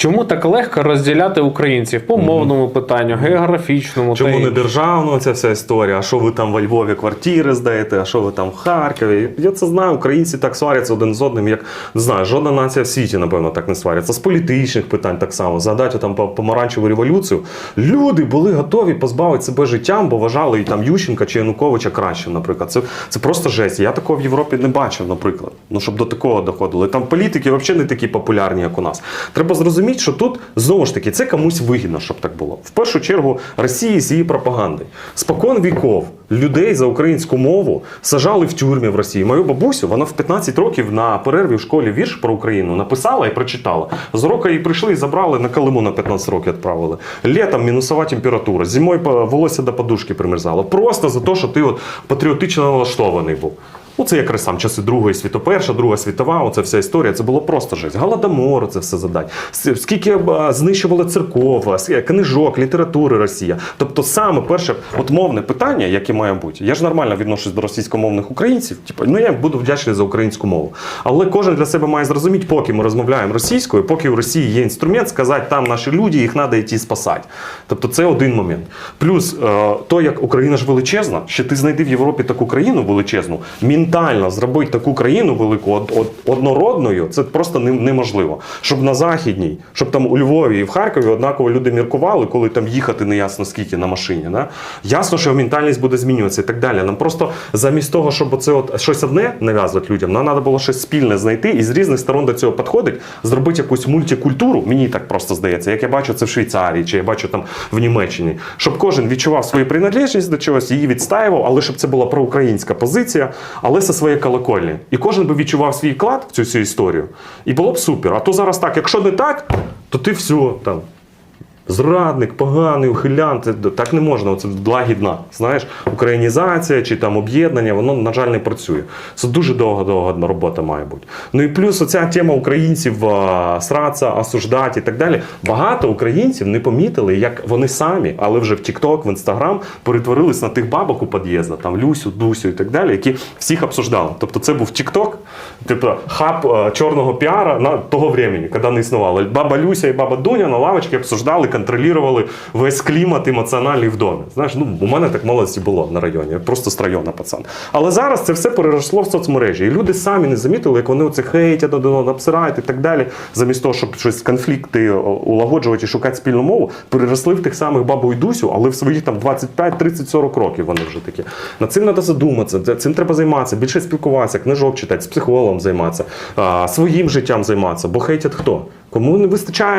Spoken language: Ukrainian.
Чому так легко розділяти українців по мовному питанню, географічному Чому та не державно ця вся історія? А що ви там во Львові квартири здаєте, а що ви там в Харкові? Я це знаю, українці так сваряться один з одним, як не знаю, жодна нація в світі, напевно, так не сваряться. З політичних питань так само. Згадайте там по- помаранчеву революцію. Люди були готові позбавити себе життям, бо вважали і там Ющенка чи Януковича кращим, наприклад. Це, це просто жесть. Я такого в Європі не бачив, наприклад. Ну, щоб до такого доходило. Там політики взагалі не такі популярні, як у нас. Треба зрозуміти, що тут знову ж таки це комусь вигідно, щоб так було. В першу чергу Росії з її пропагандою. Спокон віков людей за українську мову сажали в тюрмі в Росії. Мою бабусю, вона в 15 років на перерві в школі вірш про Україну написала і прочитала. З року її прийшли і забрали на Калиму на 15 років відправили. Літом мінусова температура, зимою волосся до подушки примерзало. Просто за те, що ти от патріотично налаштований був. Ну, це якраз сам часи Другої світу, перша, Друга світова, оця вся історія, це було просто жесть. Голодомор, це все задать. Скільки е, знищували церков, книжок, літератури Росія. Тобто, саме перше от мовне питання, яке має бути. Я ж нормально відношусь до російськомовних українців. Типу, ну я буду вдячний за українську мову. Але кожен для себе має зрозуміти, поки ми розмовляємо російською, поки в Росії є інструмент, сказати, там наші люди, їх треба йти спасати. Тобто, це один момент. Плюс е, то, як Україна ж величезна, ще ти знайди в Європі таку країну величезну, ментально зробити таку країну велику од, од, однородною, це просто не- неможливо. Щоб на західній, щоб там у Львові і в Харкові однаково люди міркували, коли там їхати не ясно скільки на машині. Да? Ясно, що ментальність буде змінюватися і так далі. Нам просто замість того, щоб оце от щось одне нав'язувати людям, нам треба було щось спільне знайти і з різних сторон до цього підходить, зробити якусь мультикультуру. Мені так просто здається, як я бачу це в Швейцарії, чи я бачу там в Німеччині, щоб кожен відчував свою приналежність до чогось, її відстаював, але щоб це була проукраїнська позиція, але це своє колокольні. І кожен би відчував свій вклад в цю всю історію. І було б супер. А то зараз так, якщо не так, то ти все там. Зрадник, поганий, ухилянт, так не можна. Це лагідна. Знаєш, українізація чи там об'єднання, воно, на жаль, не працює. Це дуже довга-довга робота має бути. Ну і плюс оця тема українців сраться, осуждати і так далі. Багато українців не помітили, як вони самі, але вже в TikTok, в Instagram перетворились на тих бабок у під'їзду, там Люсю, Дусю і так далі, які всіх обсуждали. Тобто це був TikTok, типу хаб чорного піара на того времени, коли не існувало. Баба Люся і баба Дуня на лавочці обсуждали, контролювали весь клімат емоціональний в домі. Знаєш, ну у мене так в молодості було на районі, я просто з району пацан. Але зараз це все переросло в соцмережі. І люди самі не замітили, як вони оце хейтять обсирають і так далі. Замість того, щоб щось конфлікти улагоджувати і шукати спільну мову, переросли в тих самих бабу і Дусю, але в своїх там 25, 30, 40 років вони вже такі. Над цим треба задуматися, цим треба займатися, більше спілкуватися, книжок читати, з психологом займатися, своїм життям займатися. Бо хейтять хто? Кому не вистачає